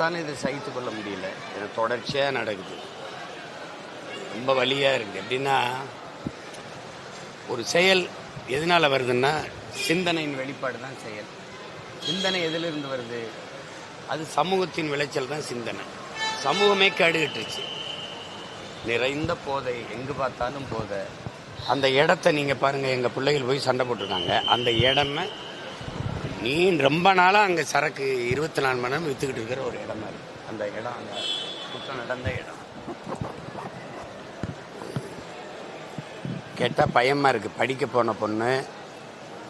தானே இதை சகித்து கொள்ள முடியல. இது தொடர்ச்சியாக நடக்குது. ரொம்ப வழியாக இருக்குது எப்படின்னா ஒரு செயல் எதனால் வருதுன்னா சிந்தனையின் வெளிப்பாடு தான் செயல். சிந்தனை எதிலிருந்து வருது? அது சமூகத்தின் விளைச்சல் தான் சிந்தனை. சமூகமே கேடுகட்டுருச்சு. நிறைந்த போதை எங்கு பார்த்தாலும் போதை. அந்த இடத்த நீங்கள் பாருங்கள் எங்கள் பிள்ளைகள் போய் சண்டை போட்டிருக்காங்க. அந்த இடமே நீ ரொம்ப நாளாக அங்கே சரக்கு இருபத்தி நாலு மணி நேரம் விற்றுக்கிட்டு இருக்கிற ஒரு இடமா இருக்கு அந்த இடம் அந்த குற்றம் நடந்த இடம். கேட்டால் பயமாக இருக்குது படிக்க போன பொண்ணு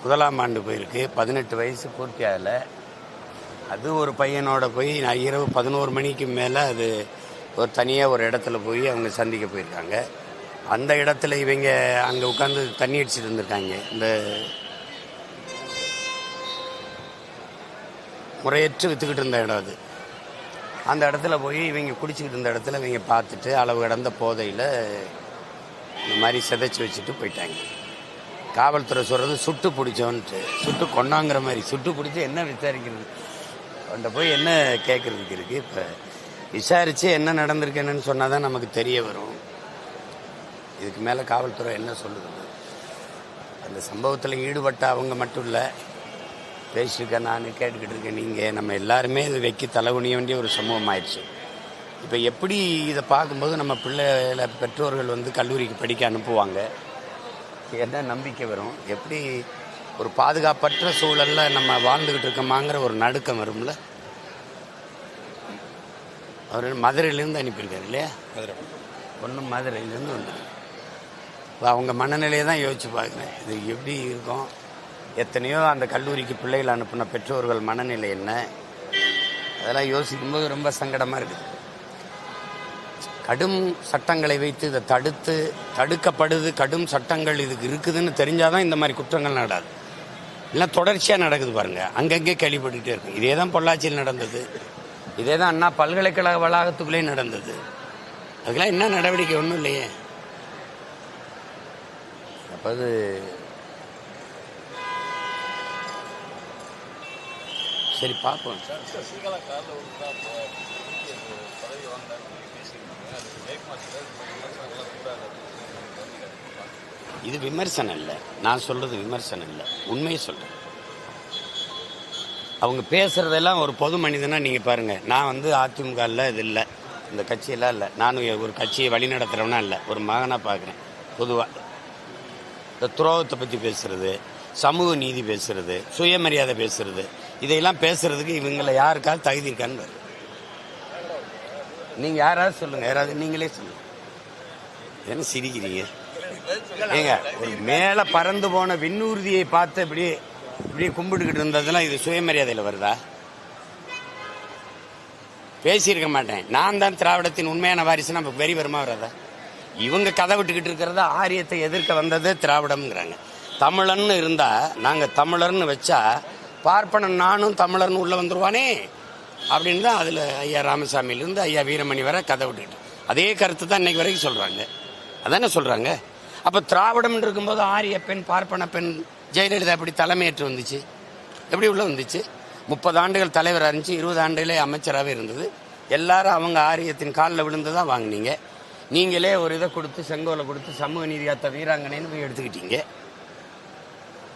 முதலாம் ஆண்டு போயிருக்கு. பதினெட்டு வயசு பூர்த்தி ஆகலை. அது ஒரு பையனோட போய் நான் இரவு பதினோரு மணிக்கு மேலே அது ஒரு தனியாக ஒரு இடத்துல போய் அவங்க சந்திக்க போயிருக்காங்க. அந்த இடத்துல இவங்க அங்கே உட்காந்து தண்ணி அடிச்சுட்டு இருந்திருக்காங்க. இந்த குறையற்று விற்றுக்கிட்டு இருந்த இடம் அது. அந்த இடத்துல போய் இவங்க குடிச்சிக்கிட்டு இருந்த இடத்துல இவங்க பார்த்துட்டு அளவு கடந்த போதையில் இந்த மாதிரி சிதைச்சி வச்சுட்டு போயிட்டாங்க. காவல்துறை சொல்கிறது சுட்டு பிடிச்சோன்ட்டு சுட்டு கொண்டாங்கிற மாதிரி சுட்டு பிடிச்சி என்ன விசாரிக்கிறது? அவன்கிட்ட போய் என்ன கேட்குறதுக்கு இருக்குது இப்போ விசாரித்து என்ன நடந்திருக்கு என்னன்னு சொன்னால் தான் நமக்கு தெரிய வரும். இதுக்கு மேலே காவல்துறை என்ன சொல்லுது அந்த சம்பவத்தில் ஈடுபட்ட அவங்க மட்டும் இல்லை பேசியிருக்கேன் நான் கேட்டுக்கிட்டு இருக்கேன். நீங்கள் நம்ம எல்லாருமே இது வைக்க தலைகுனிய வேண்டிய ஒரு சமூகம் ஆயிடுச்சு. இப்போ எப்படி இதை பார்க்கும்போது நம்ம பிள்ளைகளை பெற்றோர்கள் வந்து கல்லூரிக்கு படிக்க அனுப்புவாங்க? என்ன நம்பிக்கை வரும்? எப்படி ஒரு பாதுகாப்பற்ற சூழலில் நம்ம வாழ்ந்துக்கிட்டு இருக்கோமாங்கிற ஒரு நடுக்கம் வரும்ல? அவர் மதுரையிலேருந்து அனுப்பியிருக்காரு இல்லையா? மதுரை. ஒன்றும் மதுரையிலேருந்து வந்து இப்போ அவங்க மனநிலையை தான் யோசிச்சு பார்க்குறேன். இது எப்படி இருக்கும்? எத்தனையோ அந்த கல்லூரிக்கு பிள்ளைகள் அனுப்பின பெற்றோர்கள் மனநிலை என்ன? அதெல்லாம் யோசிக்கும்போது ரொம்ப சங்கடமாக இருக்குது கடும் சட்டங்களை வைத்து இதை தடுத்து தடுக்கப்படுது கடும் சட்டங்கள் இதுக்கு இருக்குதுன்னு தெரிஞ்சாதான் இந்த மாதிரி குற்றங்கள் நடாது இல்லை தொடர்ச்சியாக நடக்குது பாருங்க. அங்கங்கே கேள்விப்பட்டுக்கிட்டே இருக்கு. இதே தான் பொள்ளாச்சியில் நடந்தது. இதே தான் அண்ணா பல்கலைக்கழக வளாகத்துக்குள்ளே நடந்தது. அதுக்கெல்லாம் என்ன நடவடிக்கை? ஒன்றும் இல்லையே. அப்போது அது சரி பார்ப்போம் சசிகலா காலில் வந்து தான் இப்போ பதவி வாங்கினாருன்னு சொல்லி பேசியிருந்தாங்க அது ஜெயக்குமார் சார் விமர்சனங்கள்லாம் கூடாது இது விமர்சனம் இல்லை. நான் சொல்றது விமர்சனம் இல்லை. உண்மையை சொல்றேன். அவங்க பேசுறதெல்லாம் ஒரு பொது மனிதனா நீங்க பாருங்க. நான் வந்து அதிமுகவில் இது இல்லை. இந்த கட்சியெல்லாம் இல்லை. நானும் ஒரு கட்சியை வழி நடத்துறவனா இல்லை. ஒரு மகனா பார்க்குறேன் பொதுவாக இந்த துரோகத்தை பற்றி பேசுறது சமூக நீதி பேசுறது சுயமரியாதை பேசுறது இதையெல்லாம் பேசுறதுக்கு இவங்களை யாருக்காவது தகுதி இருக்கான்னு நீங்கள் நீங்க யாராவது சொல்லுங்க யாராவது நீங்களே சொல்லுங்க. என்ன சிரிக்கிறீங்க? ஏங்க ஒரு மேல பறந்து போன விண்ணூர்தியை பார்த்து இப்படி இப்படி கும்பிட்டுக்கிட்டு இருந்ததெல்லாம் இது சுயமரியாதையில் வருதா? பேசியிருக்க மாட்டேன். நான் தான் திராவிடத்தின் உண்மையான வாரிசு நமக்கு வெறி வருமா வராதா? இவங்க கதை விட்டுக்கிட்டு இருக்கிறத ஆரியத்தை எதிர்க்க வந்தது திராவிடம்ங்கிறாங்க. தமிழன்னு இருந்தா நாங்கள் தமிழர்னு வச்சா பார்ப்பனன் நானும் தமிழர்னு உள்ளே வந்துடுவானே அப்படின்னு தான் அதில் ஐயா ராமசாமியிலேருந்து ஐயா வீரமணி வரை கதை விட்டுக்கிட்டு அதே கருத்து தான் இன்னைக்கு வரைக்கும் சொல்கிறாங்க அதானே சொல்கிறாங்க அப்போ திராவிடம் இருக்கும்போது ஆரிய பெண் பார்ப்பன பெண் ஜெயலலிதா எப்படி தலைமையேற்று வந்துச்சு? எப்படி உள்ளே வந்துச்சு? முப்பது ஆண்டுகள் தலைவராக இருந்துச்சு இருபது ஆண்டுகளே அமைச்சராகவே இருந்தது. எல்லாரும் அவங்க ஆரியத்தின் காலில் விழுந்து தான் வாங்குனீங்க. நீங்களே ஒரு இதை கொடுத்து செங்கோலை கொடுத்து சமூக நீதியாத்த வீராங்கனைன்னு போய் எடுத்துக்கிட்டீங்க.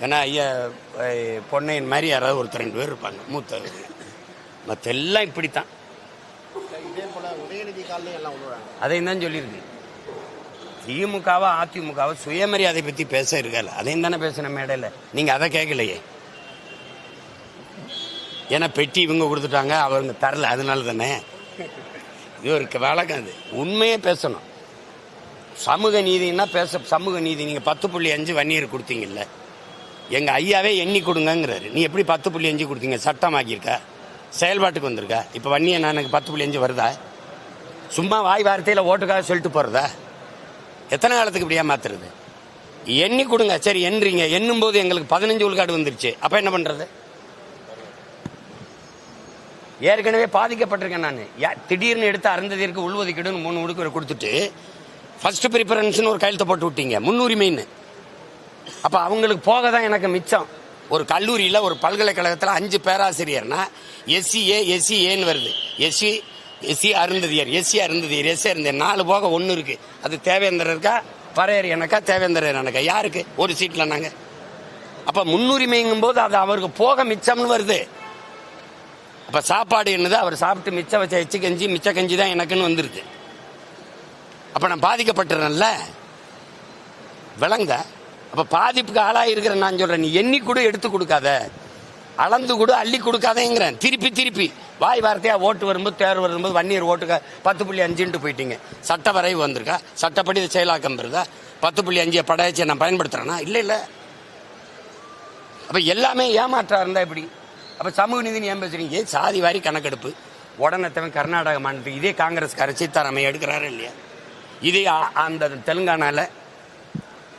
ஏன்னா ஐயா பொன்னையின் மாதிரி யாராவது ஒருத்தர் ரெண்டு பேர் இருப்பாங்க மூத்த மற்ற எல்லாம் இப்படித்தான். இதே அதையும் தான் சொல்லியிருக்கு திமுகவா அதிமுகவா சுயமரியாதை பற்றி பேச இருக்கல அதையும் தானே பேசின மேடையில். நீங்கள் அதை கேட்கலையே. ஏன்னா பெட்டி இவங்க கொடுத்துட்டாங்க அவங்க தரல அதனால தானே. இது ஒரு வழக்கம் அது. உண்மையே பேசணும். சமூக நீதினா பேச சமூக நீதி. நீங்கள் பத்து புள்ளி அஞ்சு வன்னியர் கொடுத்தீங்கல்ல. எங்க ஐயாவே எண்ணி கொடுங்கங்கிறாரு. நீ எப்படி பத்து புள்ளி அஞ்சு கொடுத்தீங்க? சட்டமாக்கியிருக்கா. செயல்பாட்டுக்கு வந்திருக்க. இப்போ வன்னிய எனக்கு பத்து புள்ளி அஞ்சு வருதா? சும்மா வாய் வார்த்தையில் ஓட்டுக்காக சொல்லிட்டு போகிறதா எத்தனை காலத்துக்கு இப்படியா மாத்துறது எண்ணி கொடுங்க. சரி எண்றீங்க. எண்ணும் போது எங்களுக்கு பதினஞ்சு உள்காடு வந்துருச்சு. அப்போ என்ன பண்ணுறது ஏற்கனவே பாதிக்கப்பட்டிருக்கேன் நான். திடீர்னு எடுத்து அருந்ததிற்கு உள்ஒதுக்கீடுன்னு மூணு உடுக்கு கொடுத்துட்டு ஃபர்ஸ்ட் ப்ரிஃபரன்ஸ்னு ஒரு கையெழுத்து போட்டு விட்டீங்க. முன்னுரிமைன்னு. அப்போ அவங்களுக்கு போக தான் எனக்கு மிச்சம். ஒரு கல்லூரியில் ஒரு பல்கலைக்கழகத்தில் அஞ்சு பேராசிரியர்னா எஸ்சிஏ எஸ்சிஏன்னு வருது. SC SC Arunthathiyar SC Arunthathiyar SC Arunthathiyar. நாலு போக ஒன்று இருக்கு. அது தேவேந்திரர் இருக்கா? பரையர் எனக்கா? தேவேந்திரர் எனக்கா? யாருக்கு? ஒரு சீட்டில் நாங்கள் அப்போ முன்னுரிமைங்கும் போது அது அவருக்கு போக மிச்சம்னு வருது. அப்போ சாப்பாடு என்னது? அவர் சாப்பிட்டு மிச்சம் வச்ச எச்சு கஞ்சி மிச்ச கஞ்சி தான் எனக்குன்னு வந்துருது அப்போ நான் பாதிக்கப்பட்டுறேன்ல. விளங்க. அப்போ பாதிப்புக்கு ஆளாக இருக்கிற நான் சொல்கிறேன் நீ எண்ணி கூட எடுத்து கொடுக்காத. அளந்து கூட அள்ளி கொடுக்காதேங்கிறேன். திருப்பி திருப்பி. வாய் வார்த்தையா ஓட்டு வரும்போது தேர்வு வரும்போது வன்னியர் ஓட்டுக்க பத்து புள்ளி அஞ்சுன்ட்டு போயிட்டீங்க. சட்ட வரைவு வந்திருக்கா? சட்டப்படி இதை செயலாக்கம் வருதா பத்து புள்ளி அஞ்சு படையாச்சியை நான் பயன்படுத்துறேன்னா இல்லை இல்லை. அப்போ எல்லாமே ஏமாற்றா இருந்தா எப்படி? அப்போ சமூக நீதினு ஏன் பேசுறீங்க? சாதி வாரி கணக்கெடுப்பு? உடனத்தவன் கர்நாடக மாநிலத்துக்கு இதே காங்கிரஸ்காரர் சீதாராமையா எடுக்கிறாரு இல்லையா? இதே அந்த தெலுங்கானாவில்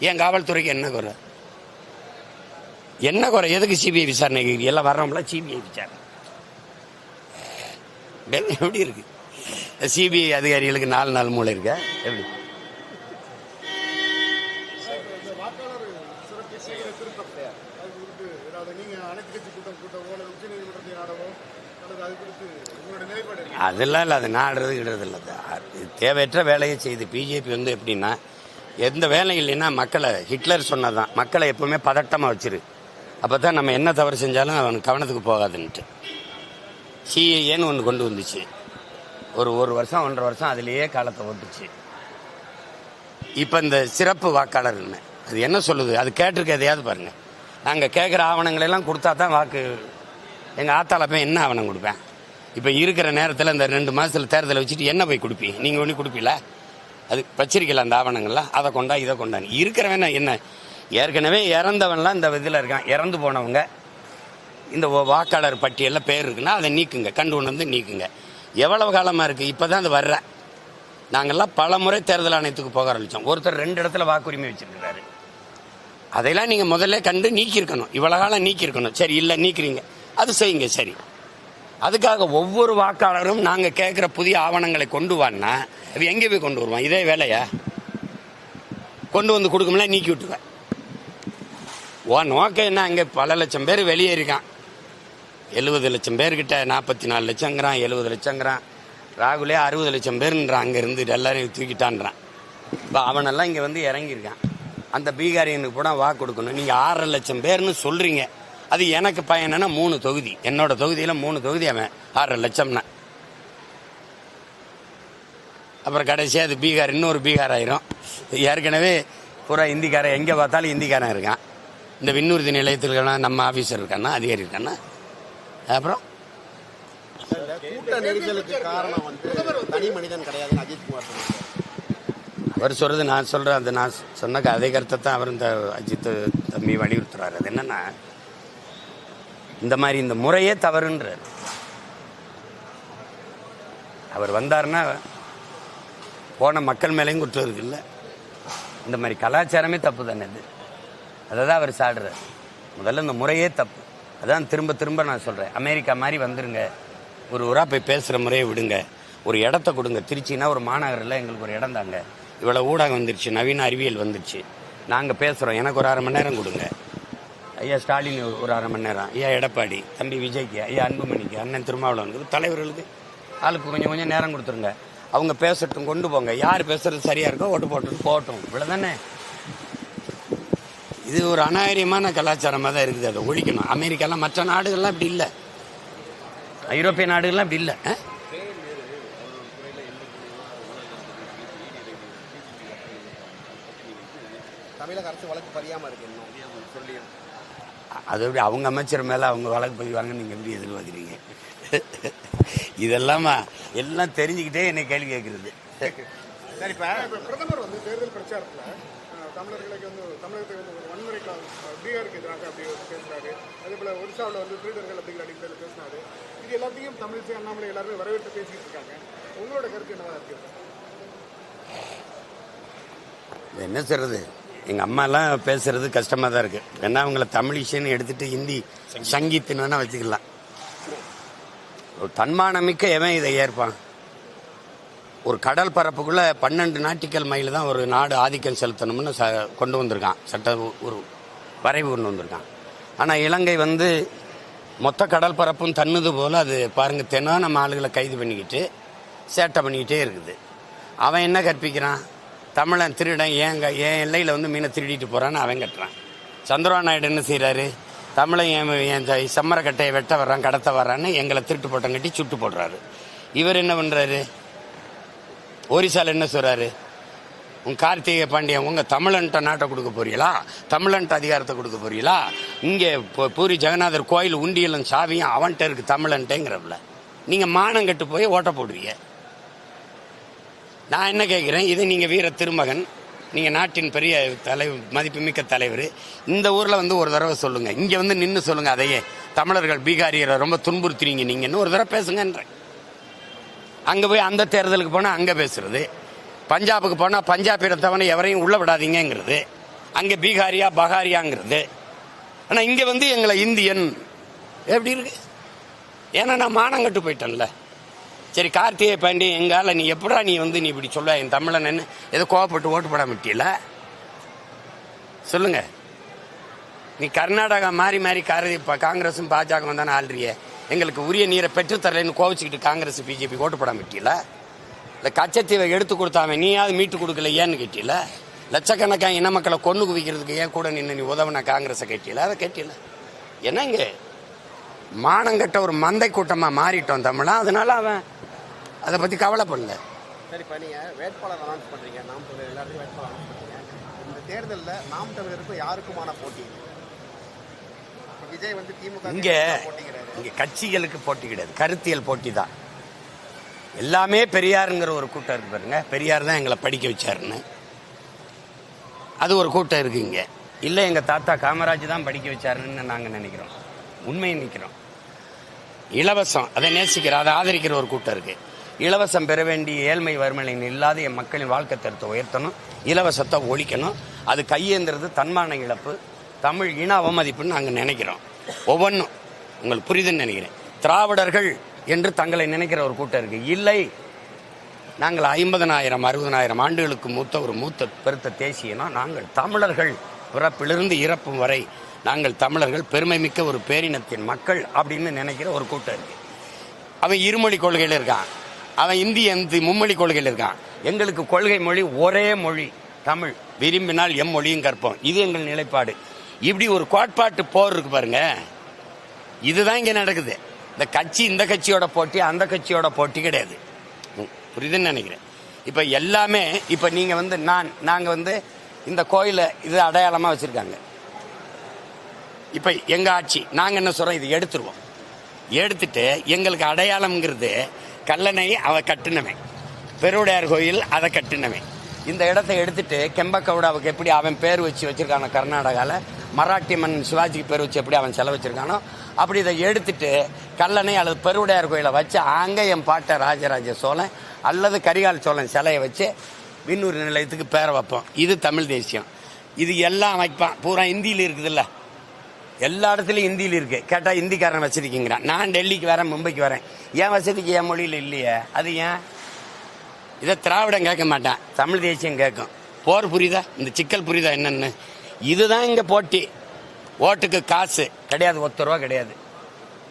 என் காவல்துறைக்கு என்ன குறை? என்ன குறை? எதுக்கு சிபிஐ விசாரணை எல்லாம் வர்றவங்களா சிபிஐ விசாரணை. எப்படி- இருக்கு? சிபிஐ அதிகாரிகளுக்கு நாலு நாள் மூளை இருக்க? எப்படி? அதெல்லாம் இல்லை அது நாடுறது கிடுறது இல்லை தேவையற்ற வேலையை செய்து பிஜேபி வந்து எப்படின்னா எந்த வேலை இல்லைன்னா மக்களை ஹிட்லர் சொன்னதான் மக்களை எப்பவுமே பதட்டமாக வச்சிரு. அப்போ தான் நம்ம என்ன தவறு செஞ்சாலும் அவன் கவனத்துக்கு போகாதுன்ட்டு சிஏஏன்னு ஒன்று கொண்டு வந்துச்சு. ஒரு ஒரு வருஷம் ஒன்றரை வருஷம் அதுலேயே காலத்தை ஓட்டுச்சு. இப்போ இந்த சிறப்பு வாக்காளர்னு அது என்ன சொல்லுது? அது கேட்டிருக்க எதையாவது பாருங்கள் நாங்கள் கேட்குற ஆவணங்களெல்லாம் கொடுத்தா தான் வாக்கு எங்கள் ஆத்தால போய் என்ன ஆவணம் கொடுப்பேன்? இப்போ இருக்கிற நேரத்தில் இந்த ரெண்டு மாதத்தில் தேர்தலை வச்சுட்டு என்ன போய் கொடுப்பீங்க? நீங்கள் ஒன்றும் கொடுப்பீங்களா? அது வச்சிருக்கல அந்த ஆவணங்கள்லாம். அதை கொண்டா இதை கொண்டான்னு. இருக்கிறவன் என்ன? ஏற்கனவே இறந்தவன்லாம் இந்த இதில் இருக்கான். இறந்து போனவங்க இந்த வாக்காளர் பட்டியலில் பேர் இருக்குன்னா அதை நீக்குங்க. கண்டு கொண்டு வந்து நீக்குங்க. எவ்வளவு காலமாக இருக்குது இப்போ தான் அது வர்ற. நாங்கள்லாம் பல முறை தேர்தல் ஆணையத்துக்கு போக ஆரம்பித்தோம் ஒருத்தர் ரெண்டு இடத்துல வாக்குரிமை வச்சுருக்கிறாரு. அதையெல்லாம் நீங்கள் முதல்ல கண்டு நீக்கியிருக்கணும். இவ்வளோ காலம் நீக்கியிருக்கணும். சரி இல்லை நீக்கிறீங்க. அது செய்யுங்க. சரி. அதுக்காக ஒவ்வொரு வாக்காளரும் நாங்கள் கேட்குற புதிய ஆவணங்களை கொண்டு வான்னா அது எங்கே போய் கொண்டு வருவான் இதே வேலையா? கொண்டு வந்து கொடுக்கும்ல நீக்கி விட்டுருவேன் ஓ நோக்கம் என்ன? அங்கே பல லட்சம் பேர் வெளியே இருக்கான் எழுபது லட்சம் பேர்கிட்ட நாற்பத்தி நாலு லட்சங்கிறான் எழுபது லட்சங்கிறான். ராகுலே அறுபது லட்சம் பேருன்றான் அங்கே இருந்து எல்லாரையும் தூக்கிட்டான்றான். இப்போ அவனெல்லாம் இங்கே வந்து இறங்கியிருக்கான். அந்த பீகாரியனுக்கு கூட வாக்கு கொடுக்கணும். நீங்கள் ஆறரை லட்சம் பேர்னு சொல்கிறீங்க அது எனக்கு பையனா மூணு தொகுதி. என்னோட தொகுதியில் மூணு தொகுதி அவன். ஆறரை லட்சம்னா. அப்புறம் கடைசியாக அது பீகார் இன்னொரு பீகார் ஆயிரும். ஏற்கனவே பூரா இந்திக்காரன் எங்கே பார்த்தாலும் இந்திக்காரன் இருக்கான். இந்த விண்ணூர்தி நிலையத்தில் நம்ம ஆஃபீஸர் இருக்கான்னா அதிகாரி இருக்கான்னா. அப்புறம்? அவர் சொல்றது நான் சொல்றேன். அது நான் சொன்ன அதே கருத்தை தான் அவர் இந்த அஜித் தம்பி வலியுறுத்துறாரு. அது என்னன்னா இந்த மாதிரி இந்த முறையே தவறுன்றார். அவர் வந்தாருன்னா போன மக்கள் மேலேயும் குற்றம் இருக்குல்ல? இந்த மாதிரி கலாச்சாரமே தப்பு தானே இது. அதை தான் அவர் சாடுறார். முதல்ல இந்த முறையே தப்பு. அதான் திரும்ப திரும்ப நான் சொல்கிறேன் அமெரிக்கா மாதிரி வந்துருங்க. ஒரு ஊராக போய் பேசுகிற முறையை விடுங்க. ஒரு இடத்த கொடுங்க. திருச்சின்னா ஒரு மாநகரில் எங்களுக்கு ஒரு இடம் தாங்க. இவ்வளோ ஊடகம் வந்துருச்சு. நவீன அறிவியல் வந்துருச்சு. நாங்கள் பேசுகிறோம் எனக்கு ஒரு அரை மணி நேரம் கொடுங்க. ஐயா ஸ்டாலின் ஒரு அரை மணி நேரம் ஐயா எடப்பாடி தம்பி விஜய்க்கு ஐயா அன்புமணிக்கு அண்ணன் திருமாவளவனுக்கு தலைவர்களுக்கு ஆளுக்கு கொஞ்சம் கொஞ்சம் நேரம் கொடுத்துருங்க. அவங்க பேசட்டும் கொண்டு போங்க. யார் பேசுறது சரியா இருக்கோ ஓட்டு போட்டு போகட்டும். இவ்வளோதானே இது ஒரு அநாகரியமான கலாச்சாரமாக தான் இருக்குது. அதை ஒழிக்கணும். அமெரிக்காலாம் மற்ற நாடுகள்லாம் இப்படி இல்லை. ஐரோப்பிய நாடுகள்லாம் அப்படி இல்லை. தமிழக அரசு வழக்கு பதியாம இருக்கு இன்னும். அது எப்படி அவங்க அமைச்சர் மேலே அவங்க வழக்கு பதிவாங்க நீங்கள் எப்படி எதிர்பார்க்குறீங்க? இதெல்லாமா எல்லாம் தெரிஞ்சுக்கிட்டே என்னை கேள்வி கேட்குறது. சரி இப்ப பிரதமர் வந்து தேர்தல் பிரச்சாரத்துல தமிழர்களுக்கு வந்து தமிழகத்தை வந்து வன்முறை பீகாருக்கு எதிராக அப்படி பேசுறாரு அதே போல ஒரிசாவில் வந்து திருடர்கள் அப்படிங்கிற அடிப்படையில் பேசினாரு. இது எல்லாத்தையும் தமிழிசை அண்ணாமலை எல்லாருமே வரவேற்று பேசிட்டு இருக்காங்க. உங்களோட கருத்து என்னவா இருக்கு? என்ன சொல்றது? எங்கள் அம்மாலாம் பேசுறது கஷ்டமாக தான் இருக்கு. வேணா அவங்கள தமிழிஷன்னு எடுத்துட்டு ஹிந்தி சங்கீத்துன்னு வேணா வச்சுக்கலாம். ஒரு தன்மானமிக்க எவன் இதை ஏற்பான்? ஒரு கடல் பரப்புக்குள்ள பன்னெண்டு நாட்டிக்கல் மைல் தான் ஒரு நாடு ஆதிக்கம் செலுத்தணும்னு ச கொண்டு வந்திருக்கான். சட்ட ஒரு வரைவு கொண்டு வந்திருக்கான். ஆனால் இலங்கை வந்து மொத்த கடல் பரப்பும் தன்னுது போல் அது பாருங்க தினம் நம்ம ஆளுகளை கைது பண்ணிக்கிட்டு சேட்டை பண்ணிக்கிட்டே இருக்குது. அவன் என்ன கற்பிக்கிறான்? தமிழன் திருடன் ஏங்க என் எல்லையில் வந்து மீனை திருடிட்டு போகிறான்னு அவன் கட்டுறான். சந்திரபாபு நாயுடு என்ன செய்கிறாரு தமிழன் என் என் சம்மரக்கட்டையை வெட்ட வர்றான் கடத்த வர்றான்னு எங்களை திருட்டு போட்டம் கட்டி சுட்டு போடுறாரு. இவர் என்ன பண்ணுறாரு ஒரிசால என்ன சொல்கிறாரு உன் கார்த்திகை பாண்டியன் உங்கள் தமிழன்ட்ட நாட்டை கொடுக்க போறீங்களா? தமிழன்ட்ட அதிகாரத்தை கொடுக்க போறீங்களா? இங்கே பூரி ஜெகநாதர் கோயில் உண்டியலும் சாவியும் அவன்கிட்ட இருக்கு தமிழன்ட்டேங்கிறப்பல நீங்கள் மானம் கட்டு போய் ஓட்ட போடுவீங்க. நான் என்ன கேட்குறேன் இது நீங்கள் வீர திருமகன். நீங்கள் நாட்டின் பெரிய தலைவர் மதிப்புமிக்க தலைவர். இந்த ஊரில் வந்து ஒரு தடவை சொல்லுங்கள் இங்கே வந்து நின்று சொல்லுங்கள் அதையே. தமிழர்கள் பீகாரியரை ரொம்ப துன்புறுத்துறீங்க நீங்கன்னு ஒரு தடவை பேசுங்கன்றேன். அங்கே போய் அந்த தேர்தலுக்கு போனால் அங்கே பேசுறது. பஞ்சாபுக்கு போனால் பஞ்சாபிட தவணை எவரையும் உள்ள விடாதீங்கங்கிறது. அங்கே பீகாரியா பகாரியாங்கிறது ஆனால் இங்கே வந்து எங்களை இந்தியன். எப்படி இருக்கு? ஏன்னா நான் மானங்கட்டு போயிட்டேன்ல. சரி கார்த்திகை பாண்டி எங்கால நீ எப்படா நீ வந்து நீ இப்படி சொல்ல என் தமிழன் என்ன ஏதோ கோவப்பட்டு ஓட்டு போட மாட்டியில சொல்லுங்க. நீ கர்நாடகா மாறி மாறி காரதி இப்போ காங்கிரஸும் பாஜகவும் தானே ஆள்றிய எங்களுக்கு உரிய நீரை பெற்றுத்தரலைன்னு கோவிச்சுக்கிட்டு காங்கிரஸ் பிஜேபி ஓட்டு போட மாட்டியில இல்லை கச்சத்தீவை எடுத்து கொடுத்தாம நீயாவது மீட்டு கொடுக்கல ஏன்னு கேட்டியில லட்சக்கணக்கான இன மக்களை கொண்டு குவிக்கிறதுக்கு ஏன் கூட நின்று நீ உதவுன காங்கிரஸை கேட்டியில அதை கேட்டியில என்னங்க? மானங்கட்ட ஒரு மந்தை கூட்டமாக மாறிட்டோம் தமிழா. அதனால அவன் அதை பற்றி கவலைப்படல. சரி இப்ப வேட்பாளர் அனௌன்ஸ் பண்றீங்க. நாம் தமிழர் எல்லாருக்கும் வேட்பாளர் அனௌன்ஸ் பண்றீங்க. இந்த தேர்தல்ல நாம் தமிழருக்கும் யாருக்குமான போட்டி? விஜய் வந்து திமுக இங்க இங்க கட்சிகளுக்கு போட்டி கிடையாது. கருத்தியல் போட்டி தான். எல்லாமே பெரியாருங்கிற ஒரு கூட்டம் இருக்கு பாருங்க. பெரியார் தான் எங்களை படிக்க வச்சாருன்னு. அது ஒரு கூட்டம் இருக்கு இங்க. இல்ல எங்க தாத்தா காமராஜ் தான் படிக்க வச்சாருன்னு நாங்க நினைக்கிறோம். உண்மையை நினைக்கிறோம். இலவசம். அதை நேசிக்கிற அதை ஆதரிக்கிற ஒரு கூட்டம் இருக்கு. இலவசம் பெற வேண்டிய ஏழ்மை வறுமையின் இல்லாத என் மக்களின் வாழ்க்கை தரத்தை உயர்த்தணும். இலவசத்தை ஒழிக்கணும். அது கையேந்துறது தன்மான இழப்பு தமிழ் இன அவமதிப்புன்னு நாங்கள் நினைக்கிறோம். ஒவ்வொன்றும் உங்களுக்கு புரியுதுன்னு நினைக்கிறேன். திராவிடர்கள் என்று தங்களை நினைக்கிற ஒரு கூட்டம் இருக்கு. இல்லை நாங்கள் ஐம்பதனாயிரம் அறுபதனாயிரம் ஆண்டுகளுக்கு மூத்த ஒரு மூத்த பெருத்த தேசியனா நாங்கள் தமிழர்கள். பிறப்பிலிருந்து இறப்பும் வரை நாங்கள் தமிழர்கள் பெருமை மிக்க ஒரு பேரினத்தின் மக்கள் அப்படின்னு நினைக்கிற ஒரு கூட்டம் இருக்கு. அவன் இருமொழி கொள்கையில் இருக்கான். அவன் இந்திய இந்தி மும்மொழி கொள்கையில் இருக்கான். எங்களுக்கு கொள்கை மொழி ஒரே மொழி தமிழ். விரும்பினால் எம் மொழியும் கற்போம். இது எங்கள் நிலைப்பாடு. இப்படி ஒரு கோட்பாட்டு போர் இருக்கு பாருங்க. இதுதான் இங்க நடக்குது. இந்த கட்சி இந்த கட்சியோட போட்டி அந்த கட்சியோட போட்டி கிடையாது. ம், புரியுதுன்னு நினைக்கிறேன். இப்ப எல்லாமே இப்ப நீங்க வந்து நான் நாங்க வந்து இந்த கோயிலை இது அடையாளமாக வச்சுருக்காங்க. இப்போ எங்கள் ஆட்சி நாங்கள் என்ன சொல்கிறோம் இது எடுத்துருவோம். எடுத்துட்டு எங்களுக்கு அடையாளம்ங்கிறது கல்லணை அவ கட்டினவன் பெருவுடையார் கோயில் அதை கட்டினவன் இந்த இடத்தை எடுத்துட்டு கெம்பக்கவுடாவுக்கு எப்படி அவன் பேர் வச்சு வச்சிருக்கானோ கர்நாடகாவில் மராட்டி மன்னன் சிவாஜிக்கு பேர் வச்சு எப்படி அவன் செலவு வச்சுருக்கானோ அப்படி இதை எடுத்துட்டு கல்லணை அல்லது பெருவுடையார் கோயிலை வச்சு அங்கே என் பாட்டை ராஜராஜ சோழன் அல்லது கரிகால் சோழன் சிலையை வச்சு விண்ணூர் நிலையத்துக்கு பேரை வைப்போம். இது தமிழ் தேசியம். இது எல்லாம் வைப்பான். பூரா ஹிந்தியில் இருக்குதுல்ல. எல்லா இடத்துலையும் ஹிந்தியில் இருக்கு. கேட்டால் ஹிந்திக்காரன் வச்சிருக்கீங்கிறான் நான் டெல்லிக்கு வரேன் மும்பைக்கு வரேன். என் வசதிக்கு என் மொழியில் இல்லையே. அது ஏன்? இதை திராவிடம் கேட்க மாட்டான். தமிழ் தேசியம் கேட்கும். போர் புரியுதா? இந்த சிக்கல் புரியுதா என்னென்னு? இதுதான் இங்கே போட்டி. ஓட்டுக்கு காசு. கிடையாது. ஒத்த ரூபா கிடையாது.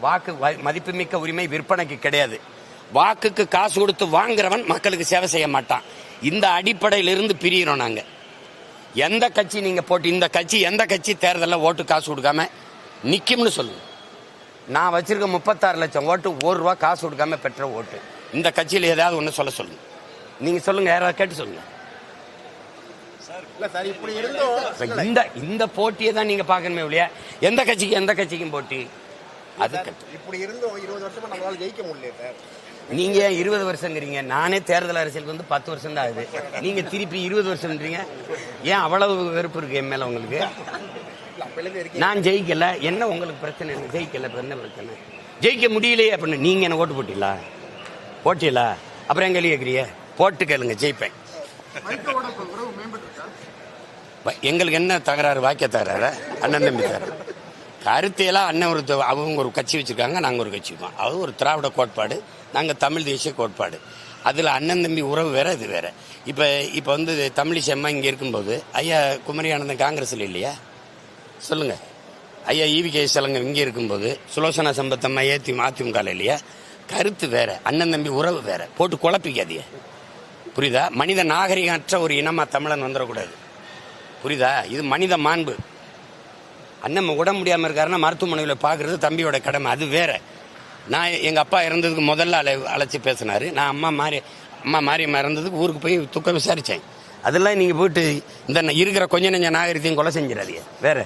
வாக்கு வ- மதிப்புமிக்க உரிமை விற்பனைக்கு கிடையாது. வாக்குக்கு காசு கொடுத்து வாங்குறவன் மக்களுக்கு சேவை செய்ய மாட்டான். இந்த அடிப்படையிலிருந்து பிரிகிறோம் நாங்கள் எந்த கட்சி நீங்கள் போட்டு இந்த கட்சி எந்த கட்சி தேர்தலில் ஓட்டு காசு கொடுக்காம நிற்கும்னு சொல்லுங்க. நான் வச்சுருக்க முப்பத்தாறு லட்சம் ஓட்டு ஒரு ரூபா காசு கொடுக்காம பெற்ற ஓட்டு. இந்த கட்சியில் ஏதாவது ஒன்று சொல்ல சொல்லுங்க. நீங்க சொல்லுங்க யாராவது கேட்டு சொல்லுங்கள் இந்த இந்த போட்டியை தான் நீங்க பார்க்கணுமே இல்லையா எந்த கட்சிக்கு எந்த கட்சிக்கும் போட்டி? அது இப்படி இருந்தோம் இருபது வருஷமா நம்மளால ஜெயிக்க முடியல சார். நீங்க ஏன் இருபது வருஷங்கிறீங்க நானே தேர்தல் அரசியலுக்கு வந்து பத்து வருஷம் தான் ஆகுது. நீங்க திருப்பி இருபது வருஷம்ன்றீங்க. ஏன் அவ்வளவு வெறுப்பு இருக்கு என் மேல உங்களுக்கு? நான் ஜெயிக்கல. என்ன உங்களுக்கு பிரச்சனை? ஜெயிக்கல? என்ன பிரச்சனை? ஜெயிக்க முடியலையே அப்படின்னு நீங்க என்ன ஓட்டு போட்டீங்களா? போட்டீங்களா? அப்புறம் எங்க கேட்குறீங்க போட்டு கேளுங்க ஜெயிப்பேன். எங்களுக்கு என்ன தகராறு வாக்கிய தகராறு? அண்ணன் தம்பி தகராறு. கருத்தையெல்லாம் அண்ணன் ஒரு அவங்க ஒரு கட்சி வச்சிருக்காங்க நாங்கள் ஒரு கட்சி அது ஒரு திராவிட கோட்பாடு. நாங்கள் தமிழ் தேசிய கோட்பாடு. அதில் அண்ணன் தம்பி உறவு வேற இது வேற. இப்போ இப்போ வந்து தமிழிசை அம்மா இங்கே இருக்கும்போது ஐயா குமரி ஆனந்தன் காங்கிரஸில் இல்லையா? சொல்லுங்க. ஐயா ஈவி கே சலங்கம் இங்கே இருக்கும்போது சுலோசனா சம்பத்தம்மா ஏத்தி அதிமுக இல்லையா? கருத்து வேற அண்ணன் தம்பி உறவு வேற. போட்டு குழப்பிக்காதீங்க. புரியுதா? மனித நாகரிகமற்ற ஒரு இனமா தமிழன் வந்துடக்கூடாது. புரியுதா? இது மனித மாண்பு. அண்ணன் உடம்பு முடியாமல் இருக்காருன்னா மருத்துவமனையில் பார்க்கறது தம்பியோட கடமை அது வேற. நான் எங்க அப்பா இறந்ததுக்கு முதல்ல அழை அழைச்சி பேசினாரு. நான் அம்மா மாறி அம்மா மாரியம்மா இறந்ததுக்கு ஊருக்கு போய் துக்கம் விசாரிச்சேன். அதெல்லாம் நீங்க போயிட்டு இந்த இருக்கிற கொஞ்ச நெஞ்ச நாகரிகத்தையும் கொலை செஞ்சிடாதீங்க. வேற.